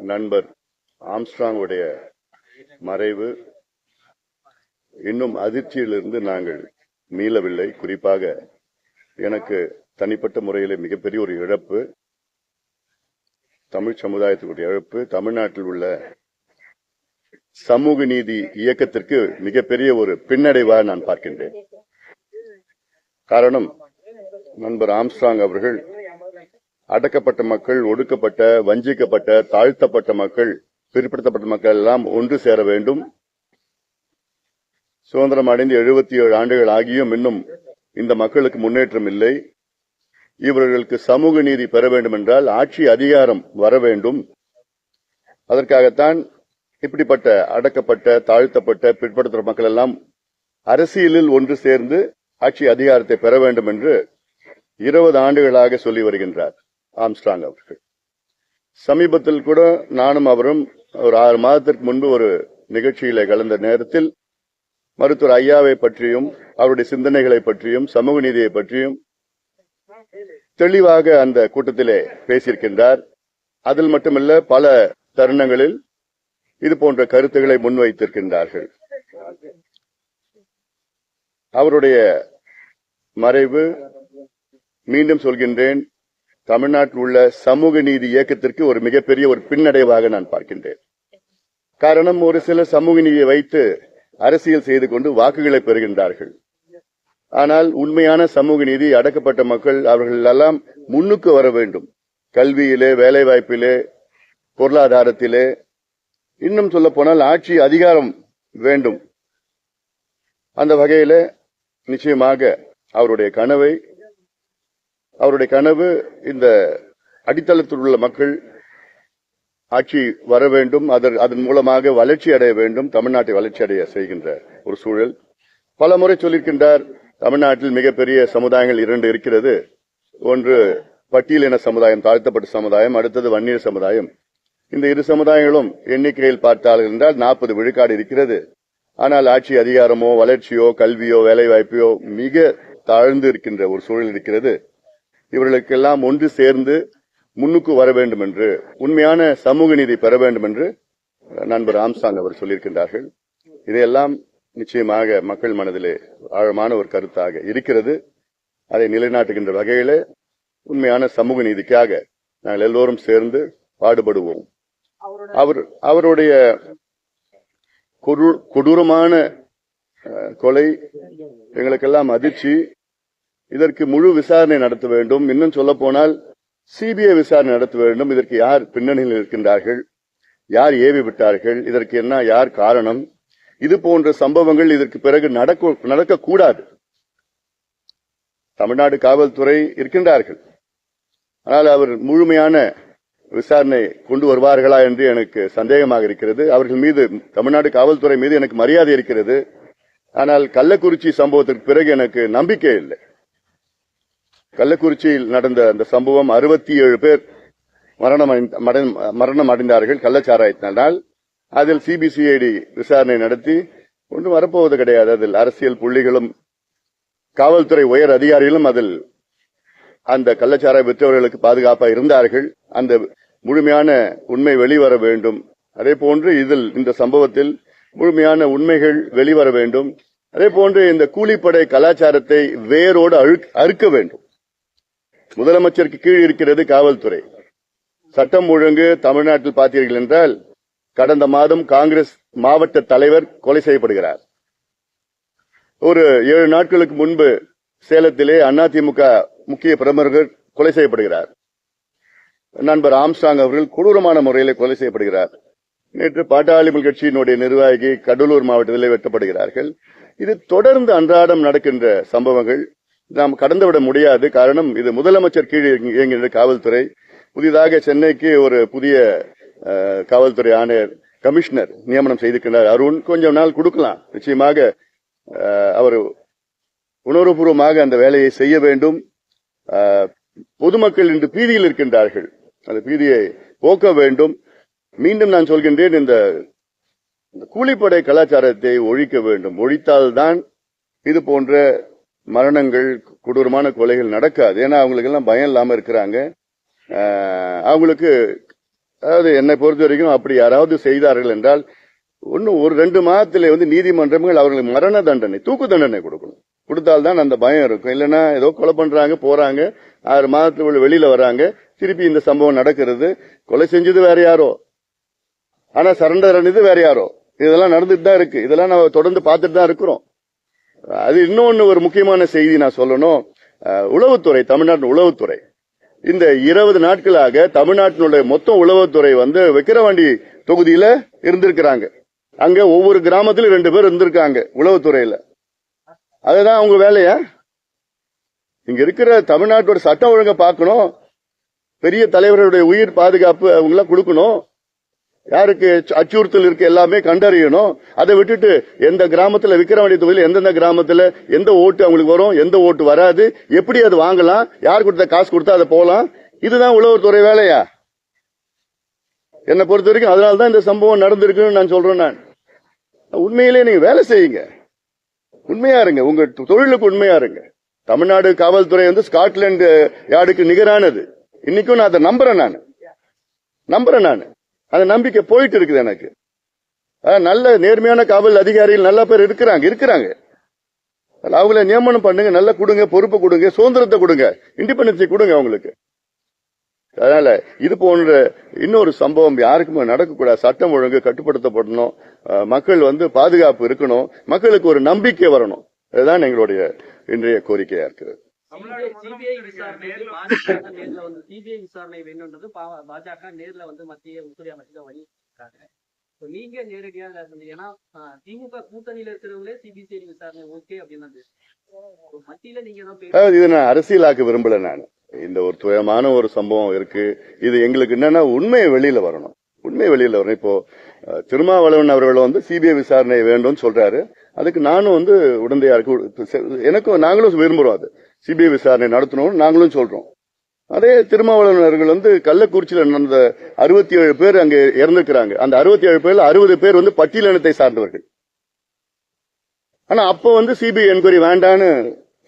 நண்பர் ஆம்ஸ்ட்ராங்குடைய மறைவு. இன்னும் அதிர்ச்சியிலிருந்து நாங்கள் மீளவில்லை. குறிப்பாக எனக்கு தனிப்பட்ட முறையில் மிகப்பெரிய ஒரு இழப்பு. தமிழ் சமுதாயத்துடைய இழப்பு. தமிழ்நாட்டில் உள்ள சமூக நீதி இயக்கத்திற்கு மிகப்பெரிய ஒரு பின்னடைவாக நான் பார்க்கின்றேன். காரணம் நண்பர் ஆம்ஸ்ட்ராங் அவர்கள் அடக்கப்பட்ட மக்கள் ஒடுக்கப்பட்ட வஞ்சிக்கப்பட்ட தாழ்த்தப்பட்ட மக்கள் பிற்படுத்தப்பட்ட மக்கள் எல்லாம் ஒன்று சேர வேண்டும். சுதந்திரம் அடைந்து எழுபத்தி ஏழு ஆண்டுகள் ஆகியும் இன்னும் இந்த மக்களுக்கு முன்னேற்றம் இல்லை. இவர்களுக்கு சமூக நீதி பெற வேண்டும் என்றால் ஆட்சி அதிகாரம் வர வேண்டும். அதற்காகத்தான் இப்படிப்பட்ட அடக்கப்பட்ட தாழ்த்தப்பட்ட பிற்படுத்தப்பட்ட மக்கள் எல்லாம் அரசியலில் ஒன்று சேர்ந்து ஆட்சி அதிகாரத்தை பெற வேண்டும் என்று இருபது ஆண்டுகளாக சொல்லி வருகின்றார். ஆம்ஸ்ட்ராங் அவர்கள். சமீபத்தில் கூட நானும் அவரும் ஒரு ஆறு மாதத்திற்கு முன்பு ஒரு நிகழ்ச்சியில கலந்த நேரத்தில் மருத்துவர் ஐயாவை பற்றியும் அவருடைய சிந்தனைகளை பற்றியும் சமூக நீதியை பற்றியும் தெளிவாக அந்த கூட்டத்திலே பேசியிருக்கின்றார். அதில் மட்டுமல்ல பல தருணங்களில் இது போன்ற கருத்துக்களை முன்வைத்திருக்கின்றார்கள். அவருடைய மறைவு மீண்டும் சொல்கின்றேன் தமிழ்நாட்டில் உள்ள சமூக நீதி இயக்கத்திற்கு ஒரு மிகப்பெரிய ஒரு பின்னடைவாக நான் பார்க்கின்றேன். காரணம் ஒரு சில சமூக நீதியை வைத்து அரசியல் செய்து கொண்டு வாக்குகளை பெறுகின்றார்கள். ஆனால் உண்மையான சமூக நீதி அடக்கப்பட்ட மக்கள் அவர்கள் எல்லாம் முன்னுக்கு வர வேண்டும். கல்வியிலே வேலைவாய்ப்பிலே பொருளாதாரத்திலே இன்னும் சொல்ல போனால் ஆட்சி அதிகாரம் வேண்டும். அந்த வகையில நிச்சயமாக அவருடைய கனவை அவருடைய கனவு இந்த அடித்தளத்தில் உள்ள மக்கள் ஆட்சி வர வேண்டும் அதன் மூலமாக வளர்ச்சி அடைய வேண்டும் தமிழ்நாட்டை வளர்ச்சி அடைய செய்கின்ற ஒரு சூழல். பல முறை சொல்லியிருக்கின்றார் தமிழ்நாட்டில் மிகப்பெரிய சமுதாயங்கள் இரண்டு இருக்கிறது. ஒன்று பட்டியலின சமுதாயம் தாழ்த்தப்பட்ட சமுதாயம் அடுத்தது வன்னியர் சமுதாயம். இந்த இரு சமுதாயங்களும் எண்ணிக்கையில் பார்த்தால் என்றால் நாற்பது விழுக்காடு இருக்கிறது. ஆனால் ஆட்சி அதிகாரமோ வளர்ச்சியோ கல்வியோ வேலைவாய்ப்பையோ மிக தாழ்ந்து இருக்கின்ற ஒரு சூழல் இருக்கிறது. இவர்களுக்கெல்லாம் ஒன்று சேர்ந்து முன்னுக்கு வர வேண்டும் என்று உண்மையான சமூக நீதி பெற வேண்டும் என்று நண்பர் ஆம்சாங் அவர் சொல்லியிருக்கின்றார்கள். இதையெல்லாம் நிச்சயமாக மக்கள் மனதிலே ஆழமான ஒரு கருத்தாக இருக்கிறது. அதை நிலைநாட்டுகின்ற வகையிலே உண்மையான சமூக நீதிக்காக நாங்கள் எல்லோரும் சேர்ந்து பாடுபடுவோம். அவர் அவருடைய கொடூரமான கொலை எங்களுக்கெல்லாம் அதிர்ச்சி. இதற்கு முழு விசாரணை நடத்த வேண்டும். இன்னும் சொல்ல போனால் சிபிஐ விசாரணை நடத்த வேண்டும். இதற்கு யார் பின்னணியில் இருக்கின்றார்கள் யார் ஏவி விட்டார்கள்? இதற்கு என்ன யார் காரணம்? இது போன்ற சம்பவங்கள் இதற்கு பிறகு நடக்க நடக்கக்கூடாது. தமிழ்நாடு காவல்துறை இருக்கின்றார்கள். ஆனால் அவர் முழுமையான விசாரணை கொண்டு வருவார்களா என்று எனக்கு சந்தேகமாக இருக்கிறது. அவர்கள் மீது தமிழ்நாடு காவல்துறை மீது எனக்கு மரியாதை இருக்கிறது. ஆனால் கள்ளக்குறிச்சி சம்பவத்திற்கு பிறகு எனக்கு நம்பிக்கை இல்லை. கள்ளக்குறிச்சியில் நடந்த அந்த சம்பவம் அறுபத்தி ஏழு பேர் மரணம் அடைந்த- மரணம் அடைந்தார்கள் கள்ளச்சாராயத்தினால். அதில் சிபிசிஐடி விசாரணை நடத்தி ஒன்றும் வரப்போவது கிடையாது. அதில் அரசியல் புள்ளிகளும் காவல்துறை உயர் அதிகாரிகளும் அதில் அந்த கள்ளச்சாராய விற்றவர்களுக்கு பாதுகாப்பாக இருந்தார்கள். அந்த முழுமையான உண்மை வெளிவர வேண்டும். அதே போன்று இதில் இந்த சம்பவத்தில் முழுமையான உண்மைகள் வெளிவர வேண்டும். அதே போன்று இந்த கூலிப்படை கலாச்சாரத்தை வேரோடு அழுக்- அறுக்க வேண்டும். முதலமைச்சருக்கு கீழ் இருக்கிறது காவல்துறை. சட்டம் ஒழுங்கு தமிழ்நாட்டில் பார்த்தீர்கள் என்றால் கடந்த மாதம் காங்கிரஸ் மாவட்ட தலைவர் கொலை செய்யப்படுகிறார். ஒரு ஏழு நாட்களுக்கு முன்பு சேலத்திலே அதிமுக முக்கிய பிரமுகர் கொலை செய்யப்படுகிறார். நண்பர் ஆம்ஸ்டாங் அவர்கள் கொடூரமான முறையில் கொலை செய்யப்படுகிறார். நேற்று பாட்டாளிமல் கட்சியினுடைய நிர்வாகி கடலூர் மாவட்டத்திலே வெட்டப்படுகிறார்கள். இது தொடர்ந்து அன்றாடம் நடக்கின்ற சம்பவங்கள். நாம் கடந்துவிட முடியாது. காரணம் இது முதலமைச்சர் கீழ் இயங்கின்ற இயங்குகின்ற காவல்துறை. புதிதாக சென்னைக்கு ஒரு புதிய காவல்துறை ஆணையர் கமிஷனர் நியமனம் செய்திருக்கிறார் அருண். கொஞ்சம் நாள் கொடுக்கலாம். நிச்சயமாக அஹ், அவர் உணர்வுபூர்வமாக அந்த வேலையை செய்ய வேண்டும். பொதுமக்கள் இன்று பீதியில் இருக்கின்றார்கள். அந்த பீதியை போக்க வேண்டும். மீண்டும் நான் சொல்கின்றேன் இந்த இந்த கூலிப்படை கலாச்சாரத்தை ஒழிக்க வேண்டும். ஒழித்தால்தான் இது போன்ற மரணங்கள் கொடூரமான கொலைகள் நடக்காது. ஏன்னா அவங்களுக்கு எல்லாம் பயம் இல்லாம இருக்கிறாங்க. அவங்களுக்கு அதாவது என்னை பொறுத்த வரைக்கும் அப்படி யாராவது செய்தார்கள் என்றால் ஒன்னும் ஒரு ரெண்டு மாதத்துல வந்து நீதிமன்றங்கள் அவர்களுக்கு மரண தண்டனை தூக்கு தண்டனை கொடுக்கணும். கொடுத்தால்தான் அந்த பயம் இருக்கும். இல்லைன்னா ஏதோ கொலை பண்றாங்க போறாங்க ஆறு மாதத்துக்குள்ள வெளியில வராங்க திருப்பி இந்த சம்பவம் நடக்கிறது. கொலை செஞ்சது வேற யாரோ? ஆனா சரண்டர் அணிது வேற யாரோ? இதெல்லாம் நடந்துட்டு தான் இருக்கு. இதெல்லாம் நம்ம தொடர்ந்து பார்த்துட்டு தான் இருக்கிறோம். அது இன்னொன்னு ஒரு முக்கியமான செய்தி நான் சொல்லணும். அஹ், உளவுத்துறை தமிழ்நாட்டின் உளவுத்துறை. இந்த இருபது நாட்களாக தமிழ்நாட்டினுடைய மொத்த உளவுத்துறை வந்து விக்கிரவாண்டி தொகுதியில இருந்திருக்கிறாங்க. அங்க ஒவ்வொரு கிராமத்திலும் ரெண்டு பேர் இருந்திருக்காங்க உளவுத்துறையில. அதுதான் அவங்க வேலையா? இங்க இருக்கிற தமிழ்நாட்டோட சட்டம் ஒழுங்க பார்க்கணும். பெரிய தலைவர்களுடைய உயிர் பாதுகாப்பு அவங்களாம் கொடுக்கணும். யாருக்கு அச்சுறுத்தல் இருக்கு எல்லாமே கண்டறியணும். அதை விட்டுட்டு எந்த கிராமத்துல விக்கிரவாண்டி தொகுதியில் எந்தெந்த கிராமத்தில் எந்த ஓட்டு அவங்களுக்கு வரும் எந்த ஓட்டு வராது எப்படி அது வாங்கலாம் யார் கொடுத்த காசு கொடுத்தா அதை போகலாம் இதுதான் உழவுத்துறை வேலையா? என்னை பொறுத்த வரைக்கும் அதனால தான் இந்த சம்பவம் நடந்திருக்குன்னு நான் சொல்றேன் நான். உண்மையிலே நீங்க வேலை செய்யுங்க. உண்மையா இருங்க. உங்க தொழிலுக்கு உண்மையா இருங்க. தமிழ்நாடு காவல்துறை வந்து ஸ்காட்லாந்து யார்டுக்கு நிகரானது. இன்னைக்கும் நான் அதை நம்புறேன் நான். நம்புறேன் நான். அந்த நம்பிக்கை போயிட்டு இருக்குது எனக்கு. நல்ல நேர்மையான காவல் அதிகாரிகள் நல்ல பேர் இருக்கிறாங்க இருக்கிறாங்க. அவங்கள நியமனம் பண்ணுங்க நல்லா கொடுங்க பொறுப்பு கொடுங்க சுதந்திரத்தை கொடுங்க இண்டிபெண்டன்ஸை கொடுங்க அவங்களுக்கு. அதனால இது போன்ற இன்னொரு சம்பவம் யாருக்குமே நடக்கக்கூடாது. சட்டம் ஒழுங்கு கட்டுப்படுத்தப்படணும். மக்கள் வந்து பாதுகாப்பு இருக்கணும். மக்களுக்கு ஒரு நம்பிக்கை வரணும். இதுதான் எங்களுடைய இன்றைய கோரிக்கையா இருக்கிறது. சிபிஐ விசாரணை வேணும்ன்றது பாஜக நேர்ல வந்து மத்திய உள்துறை அமைச்சர் வலியுறுத்திருக்காங்க. நீங்க நேரடியா இதுல இருந்து- ஏன்னா திமுக கூட்டணியில இருக்கிறவங்களே சிபிசிஐடி விசாரணை ஓகே அப்படின்னு மத்தியில நீங்க இது நான் அரசியலாக்க விரும்பல நான். இந்த ஒரு துயரமான ஒரு சம்பவம் இருக்கு. இது எங்களுக்கு என்னன்னா உண்மை வெளியில வரணும். உண்மை வெளியில வரணும். இப்போ திருமாவளவன் அவர்கள் வந்து சிபிஐ விசாரணை வேண்டும்னு சொல்றாரு. அதுக்கு நானும் வந்து உடந்தையா இருக்கு. எனக்கும் நாங்களும் விரும்புறோம் அது. சிபிஐ விசாரணை நடத்தணும்னு நாங்களும் சொல்றோம். அதே திருமாவளவர்கள் வந்து கள்ளக்குறிச்சியில் நடந்த அறுபத்தி ஏழு பேர் அங்கே இறந்திருக்கிறாங்க. அந்த அறுபத்தி ஏழு பேர்ல அறுபது பேர் வந்து பட்டியலினத்தை சார்ந்தவர்கள். ஆனா அப்ப வந்து சிபிஐ என்கொயரி வேண்டான்னு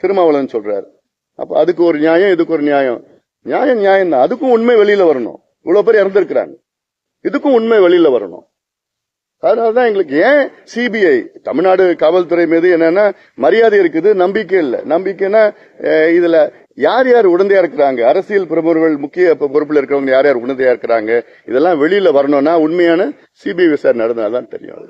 திருமாவளவன் சொல்றாரு. அப்ப அதுக்கு ஒரு நியாயம் இதுக்கு ஒரு நியாயம். நியாயம் நியாயம் தான் அதுக்கும் உண்மை வெளியில வரணும். இவ்வளவு பேர் இறந்திருக்கிறாங்க. இதுக்கும் உண்மை வெளியில வரணும். அதனாலதான் எங்களுக்கு ஏன் சிபிஐ தமிழ்நாடு காவல்துறை மீது என்னன்னா மரியாதை இருக்குது நம்பிக்கை இல்லை. நம்பிக்கைன்னா இதுல யார் யார் உடந்தையா இருக்கிறாங்க? அரசியல் பிரமுகர்கள் முக்கிய பொறுப்பில் இருக்கிறவங்க யார் யார் உடந்தையா இருக்கிறாங்க? இதெல்லாம் வெளியில வரணும்னா உண்மையான சிபிஐ விசாரணை நடந்தாதான் தெரியும். அது.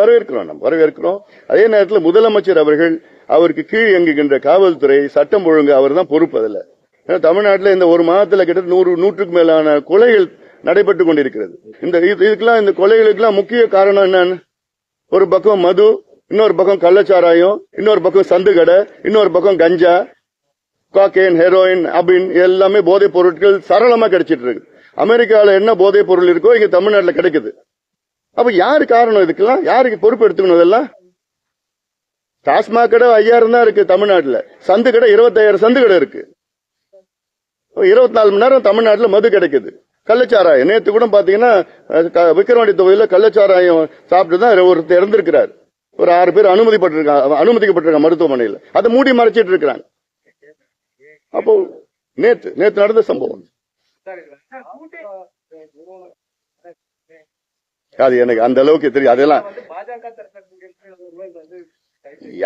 வரவேற்கிறோம் நம்ம வரவேற்கிறோம். அதே நேரத்தில் முதலமைச்சர் அவர்கள் அவருக்கு கீழ் இயங்குகின்ற காவல்துறை சட்டம் ஒழுங்கு அவர் தான் பொறுப்பு அதில். தமிழ்நாட்டில் இந்த ஒரு மாதத்தில் கிட்ட நூறு நூற்றுக்கு மேலான கொலைகள் நடைபெற்று கொண்டிருக்கிறது. இந்த இது- இதுக்கெல்லாம் இந்த கொலைகளுக்கெல்லாம் முக்கிய காரணம் என்னன்னு? ஒரு பக்கம் மது இன்னொரு பக்கம் கள்ளச்சாராயம் இன்னொரு பக்கம் சந்துகடை இன்னொரு பக்கம் கஞ்சா காக்கேன் ஹெரோயின் அபின் எல்லாமே போதைப் பொருட்கள் சரளமா கிடைச்சிட்டு இருக்கு அமெரிக்காவில் என்ன போதைப் பொருள் இருக்கோ இங்க தமிழ்நாட்டில் கிடைக்குது. அப்ப யாரு காரணம் இதுக்கெல்லாம்? யாருக்கு பொறுப்பு எடுத்துக்கணும் இதெல்லாம்? டாஸ்மாக் கடை ஐயாயிரம் தான் இருக்கு தமிழ்நாட்டில். சந்து கடை இருபத்தாயிரம் சந்து கடை இருக்கு. இருபத்தி நாலு மணி நேரம் தமிழ்நாட்டுல மது கிடைக்குது. கள்ளச்சாராயம். நேத்து கூட பாத்தீங்கன்னா விக்கிரவாண்டி தொகுதியில கள்ளச்சாராயம் சாப்பிட்டு தான் ஒருத்தர் இறந்திருக்கிறார். ஒரு ஆறு பேர் அனுமதிப்பட்டிருக்காங்க அனுமதிக்கப்பட்டிருக்காங்க மருத்துவமனையில். அதை மூடி மறைச்சிட்டு இருக்கிறாங்க. அப்போ நேத்து நேத்து நடந்த சம்பவம். அது எனக்கு அந்த அளவுக்கு தெரியும் அதெல்லாம்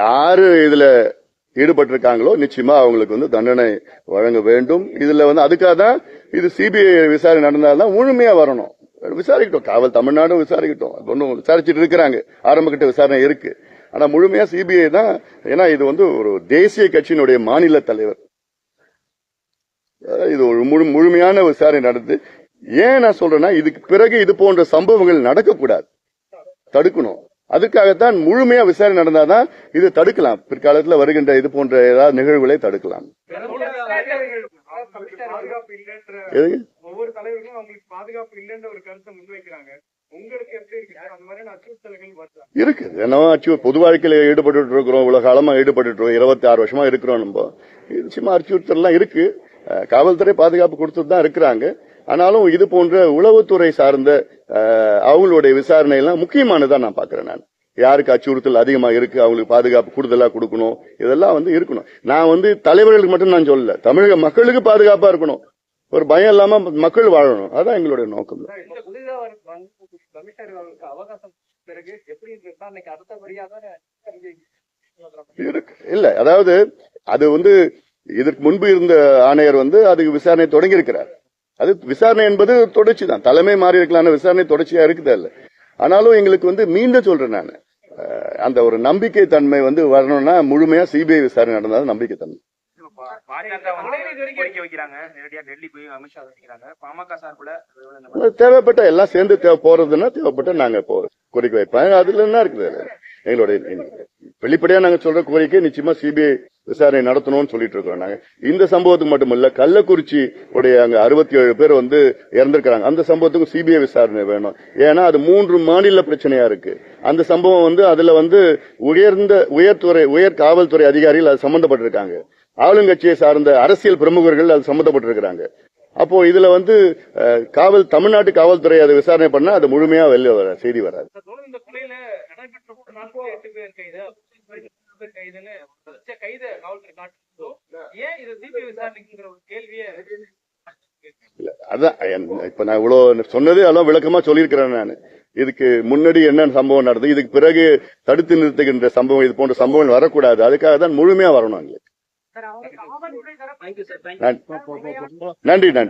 யாரு இதுல ஈடுபட்டிருக்காங்களோ நிச்சயமா அவங்களுக்கு வந்து தண்டனை வழங்க வேண்டும். இதுல வந்து அதுக்காக தான் இது சிபிஐ விசாரணை நடந்தால்தான் முழுமையா வரணும். விசாரிக்கட்டும். காவல் தமிழ்நாடும் விசாரிக்கட்டும். ஒன்றும் விசாரிச்சுட்டு இருக்கிறாங்க. ஆரம்பக்கிட்ட விசாரணை இருக்கு. ஆனா முழுமையா சிபிஐ தான் ஏன்னா இது வந்து ஒரு தேசிய கட்சியினுடைய மாநில தலைவர். இது ஒரு முழு முழுமையான விசாரணை நடந்து ஏன் நான் சொல்றேன்னா இதுக்கு பிறகு இது போன்ற சம்பவங்கள் நடக்கக்கூடாது. தடுக்கணும். அதுக்காகத்தான் முழுமையா விசாரணை நடந்தாதான் இது தடுக்கலாம். பிற்காலத்துல வருகின்ற இது போன்ற ஏதாவது நிகழ்வுகளை தடுக்கலாம். பாதுகாப்பு இல்லைன்ற எதுங்க? ஒவ்வொரு தலைவர்களும் அவங்களுக்கு பாதுகாப்பு இல்லைன்ற ஒரு கருத்தை முன்வைக்கிறாங்க உங்களுக்கு எப்படி இருக்கு? சார்? அந்த மாதிரியான அச்சுறுத்தல்கள் வருதா? இருக்கு. என்னவோ அச்சு பொது வாழ்க்கையில ஈடுபட்டு இருக்கிறோம் இவ்வளவு காலமா ஈடுபட்டு இருக்கோம் இருபத்தி ஆறு வருஷமா இருக்கிறோம் நம்ம. இது சும்மா அச்சுறுத்தல்லாம் இருக்கு. காவல்துறை பாதுகாப்பு கொடுத்துட்டு தான் இருக்கிறாங்க. ஆனாலும் இது போன்ற உளவுத்துறை சார்ந்த அவங்களுடைய விசாரணை எல்லாம் முக்கியமானதா நான் பாக்குறேன் நான். யாருக்கு அச்சுறுத்தல் அதிகமா இருக்கு அவங்களுக்கு பாதுகாப்பு கூடுதலா கொடுக்கணும் இதெல்லாம் வந்து இருக்கணும். நான் வந்து தலைவர்களுக்கு மட்டும் நான் சொல்லல தமிழக மக்களுக்கு பாதுகாப்பா இருக்கணும். ஒரு பயம் இல்லாம மக்கள் வாழணும். அதான் எங்களுடைய நோக்கம். இருக்கு. இல்ல அதாவது அது வந்து இதற்கு முன்பு இருந்த ஆணையர் வந்து அதுக்கு விசாரணை தொடங்கி இருக்கிறார் அது விசாரணை என்பது தொடர்ச்சி தான் தலைமை மாறி இருக்கலான விசாரணை தொடர்ச்சியா இருக்குது அல்ல ஆனாலும் எங்களுக்கு வந்து மீண்டும் சொல்றேன் நான். அந்த ஒரு நம்பிக்கை தன்மை வந்து வரணும்னா முழுமையா சிபிஐ விசாரணை நடந்தாலும் நம்பிக்கை தன்மை. வைக்கிறாங்க பாமக தேவைப்பட்ட எல்லாம் சேர்ந்து தேவை போறதுன்னா தேவைப்பட்ட நாங்க போறோம் கோரிக்கை வைப்பேன் அதுல என்ன இருக்குது எங்களுடைய வெளிப்படையா நாங்க சொல்ற கோரிக்கை நிச்சயமா சிபிஐ விசாரணை நடத்தணும்னு சொல்லிட்டு இருக்கோம் நாங்க. இந்த சம்பவத்துக்கு மட்டுமல்ல கள்ளக்குறிச்சி உடைய அங்க அறுபத்தி ஏழு பேர் வந்து இறந்திருக்கிறாங்க. அந்த சம்பவத்துக்கும் சிபிஐ விசாரணை வேணும். ஏன்னா அது மூன்று மாநில பிரச்சனையா இருக்கு. அந்த சம்பவம் வந்து அதுல வந்து உயர்ந்த உயர்துறை உயர் காவல்துறை அதிகாரிகள் அது சம்பந்தப்பட்டிருக்காங்க. ஆளுங்கட்சியை சார்ந்த அரசியல் பிரமுகர்கள் அது சம்பந்தப்பட்டிருக்கிறாங்க. அப்போ இதுல வந்து காவல் தமிழ்நாட்டு காவல்துறை அதை விசாரணை பண்ணா அது முழுமையா வெளில வர செய்தி வராது. அதான் இப்ப நான் இவ்வளவு சொன்னது எல்லாம் விளக்கமா சொல்லியிருக்கிறேன் நான். இதுக்கு முன்னாடி என்ன சம்பவம் நடந்தது இதுக்கு பிறகு தடுத்து நிறுத்துகின்ற சம்பவம் இது போன்ற சம்பவங்கள் வரக்கூடாது. அதுக்காக தான் முழுமையா வரணும் எங்களுக்கு. நன்றி நன்றி.